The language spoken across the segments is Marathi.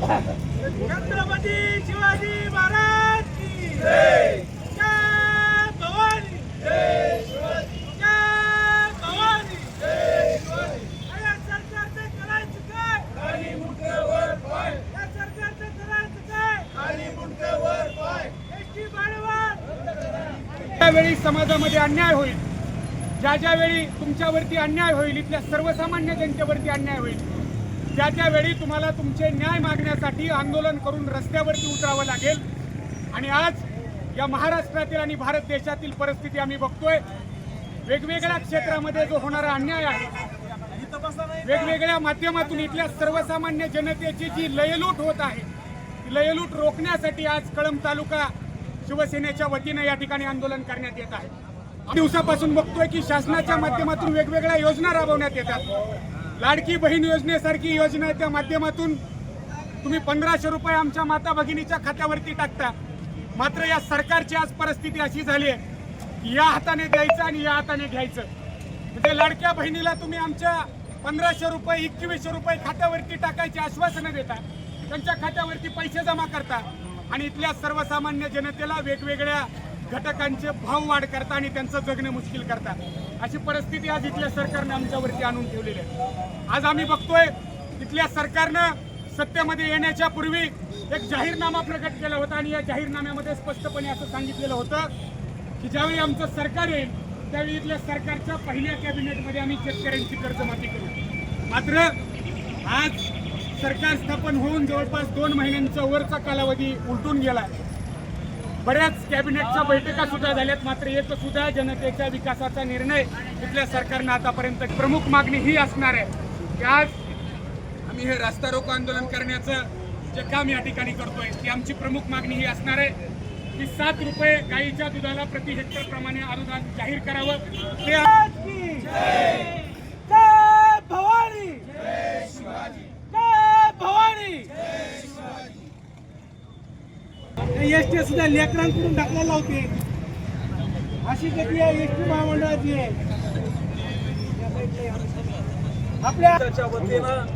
छत्रपती शिवाजी महाराज की जय. भवानी. जय भवानी. या सरकारचं करायचं काय? या सरकारचं करायचं काय? एसटी त्यावेळी समाजामध्ये अन्याय होईल ज्या ज्या वेळी तुमच्यावरती अन्याय होईल इथल्या सर्वसामान्य जनतेवरती अन्याय होईल त्या त्यावेळी तुम्हाला तुमचे न्याय मागण्यासाठी आंदोलन करून रस्त्यावरती उतरावं लागेल. आणि आज या महाराष्ट्रातील आणि भारत देशातील परिस्थिती आम्ही बघतोय. वेगवेगळ्या क्षेत्रामध्ये जो होणारा अन्याय आहे वेगवेगळ्या माध्यमातून इथल्या सर्वसामान्य जनतेची जी लयलूट होत आहे ती लयलूट रोखण्यासाठी आज कळंब तालुका शिवसेनेच्या वतीनं या ठिकाणी आंदोलन करण्यात येत आहे. दिवसापासून बघतोय की शासनाच्या माध्यमातून वेगवेगळ्या योजना राबवण्यात येतात. लाडकी बहीण योजनेसारखी योजनेच्या माध्यमातून तुम्ही पंधराशे रुपये आमच्या माता भगिनीच्या खात्यावरती टाकता. मात्र या सरकारची आज परिस्थिती अशी झाली आहे की या हाताने द्यायचं आणि या हाताने घ्यायचं. म्हणजे लाडक्या बहिणीला तुम्ही आमच्या पंधराशे रुपये एकवीसशे रुपये खात्यावरती टाकायची आश्वासनं देता. त्यांच्या खात्यावरती पैसे जमा करता. आणि इथल्या सर्वसामान्य जनतेला वेगवेगळ्या घटकांचे भाव वाढ करता आणि त्यांचं जगणं मुश्किल करता. अशी परिस्थिती आज इथल्या सरकारनं आमच्यावरती आणून ठेवलेली आहे. आज आम्ही बघतोय इथल्या सरकारनं सत्तेमध्ये येण्याच्या पूर्वी एक जाहीरनामा प्रकट केला होता आणि या जाहीरनाम्यामध्ये स्पष्टपणे असं सांगितलेलं होतं की ज्यावेळी आमचं सरकार येईल त्यावेळी इथल्या सरकारच्या पहिल्या कॅबिनेटमध्ये आम्ही शेतकऱ्यांची कर्जमाफी करू. मात्र आज सरकार स्थापन होऊन जवळपास दोन महिन्यांचा वरचा कालावधी उलटून गेला बऱ्याच कॅबिनेटच्या बैठका सुद्धा झाल्यात. मात्र एक सुद्धा जनतेच्या विकासाचा निर्णय इथल्या सरकारनं आतापर्यंत प्रमुख मागणी ही असणार आहे. की आज आम्ही हे रास्ता रोको आंदोलन करण्याचं जे काम या ठिकाणी करतोय ती आमची प्रमुख मागणी ही असणार आहे. की सात रुपये गाईच्या दुधाला प्रति हेक्टर प्रमाणे अनुदान जाहीर करावं. ते भवानी! भवानी! जय एस टी सुद्धा लेकरांकडून ढकलायला लावते अशी गती आहे एस टी महामंडळाची आहे. आपल्या वतीनं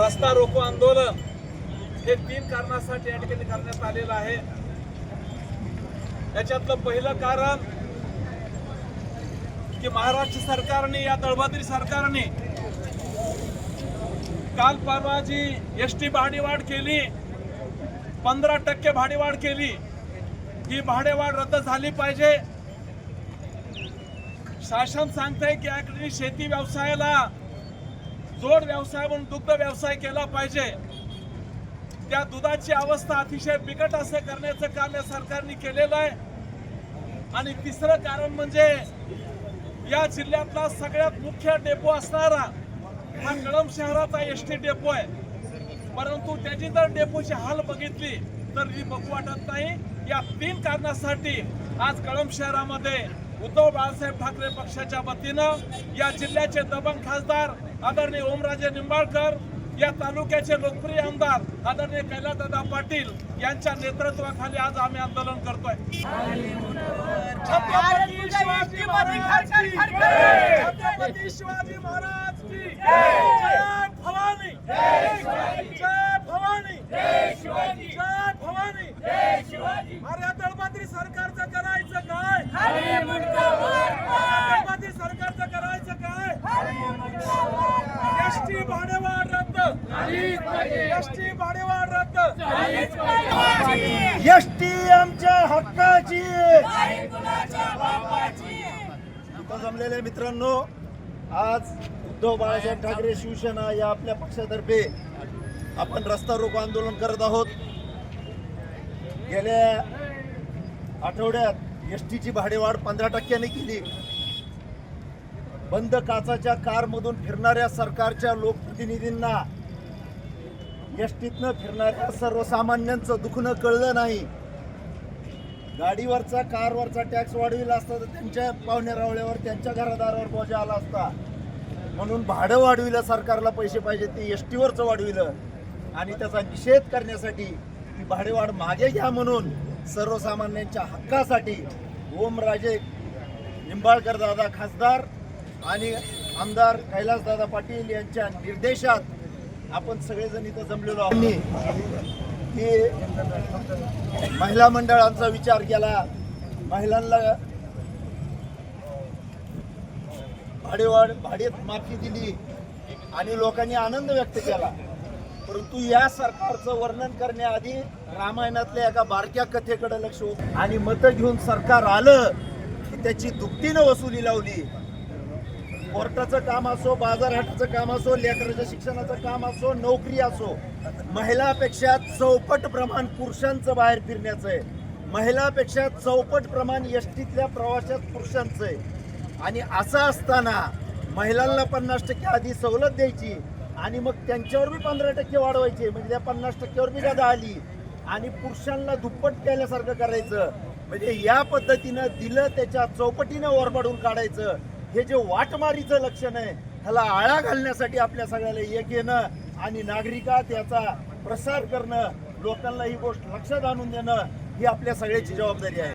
रस्ता रोको आंदोलन हे तीन कारणासाठी या ठिकाणी करण्यात आलेलं आहे. याच्यातलं पहिलं कारण की महाराष्ट्र सरकारने या दळबद्री सरकारने काल परवा जी एस टी भाडेवाढ केली. पंधरा टक्के भाडेवाढ केली. ही भाडेवाढ रद्द झाली पाहिजे. शासन सांगतंय की याकडे शेती व्यवसायाला जोड व्यवसाय म्हणून दुग्ध व्यवसाय केला पाहिजे. त्या दुधाची अवस्था अतिशय बिकट असं करण्याचं काम या सरकारने केलेलं आहे. आणि तिसरं कारण म्हणजे या जिल्ह्यातला सगळ्यात मुख्य डेपो असणारा हा कळंब शहराचा एस टी डेपो आहे. परंतु त्याची जर डेपोची हाल बघितली तर ही बघू वाटत नाही. या तीन कारणासाठी आज कळंब शहरामध्ये उद्धव बाळासाहेब ठाकरे पक्षाच्या वतीनं या जिल्ह्याचे दबंग खासदार आदरणीय ओमराजे निंबाळकर या तालुक्याचे लोकप्रिय आमदार आदरणीय कैलासदादा पाटील यांच्या नेतृत्वाखाली आज आम्ही आंदोलन करतोय. छत्रपती शिवाजी महाराज छत्रपती शिवाजी महाराज की जय। भवानी। जय भवानी। जय भवानी। अरे या दळबद्री सरकारचं करायचं काय? दळबद्री सरकारचं करायचं काय? एसटी भाडेवाढ रद्द। एसटी भाडेवाढ रद्द। एसटी आमच्या हक्काची। जमलेले मित्रांनो आज उद्धव बाळासाहेब ठाकरे शिवसेना या आपल्या पक्षातर्फे आपण रस्ता रोको आंदोलन करत आहोत. गेल्या आठवड्यात एस टीची भाडेवाढ पंधरा टक्क्याने केली. बंद काचाच्या कारमधून फिरणाऱ्या सरकारच्या लोकप्रतिनिधींना एस टीतनं फिरणाऱ्या सर्वसामान्यांचं दुखणं कळलं नाही. गाडीवरचा कारवरचा टॅक्स वाढविला असता तर त्यांच्या पाहुण्या रावळ्यावर त्यांच्या घरादारावर बोजा आला असता. म्हणून भाडं वाढविलं सरकारला पैसे पाहिजे ते एस टीवरचं वाढविलं. आणि त्याचा निषेध करण्यासाठी ती भाडेवाढ मागे घ्या म्हणून सर्वसामान्यांच्या हक्कासाठी ओमराजे निंबाळकर दादा खासदार आणि आमदार कैलासदादा पाटील यांच्या निर्देशात आपण सगळेजण इथं जमलेलो आहोत. की महिला मंडळांचा विचार केला. महिलांना भाडेवाढ भाडेत माफी दिली आणि लोकांनी आनंद व्यक्त केला. परंतु या सरकारचं वर्णन करण्याआधी रामायणातल्या एका बारक्या कथेकडे लक्ष होत. आणि मतं घेऊन सरकार आलं की त्याची दुपटीनं वसुली लावली. कोर्टाचं काम असो बाजारहाटाचं काम असो लेकराच्या शिक्षणाचं काम असो नोकरी असो महिलापेक्षा चौपट प्रमाण पुरुषांचं बाहेर फिरण्याचं आहे. महिलापेक्षा चौपट प्रमाण एसटीतल्या प्रवाशात पुरुषांचं आहे. आणि असं असताना महिलांना पन्नास टक्के आधी सवलत द्यायची आणि मग त्यांच्यावर बी पंधरा टक्के वाढवायचे म्हणजे त्या पन्नास टक्क्यावर बी गदा आली आणि पुरुषांना दुप्पट केल्यासारखं करायचं. म्हणजे या पद्धतीनं दिलं त्याच्या चौपटीनं ओरबाडून काढायचं. हे जे वाटमारीचं लक्षण आहे ह्याला आळा घालण्यासाठी आपल्या सगळ्याला एक येणं आणि नागरिकात याचा प्रसार करणं लोकांना ही गोष्ट लक्षात आणून देणं ही आपल्या सगळ्याची जबाबदारी आहे.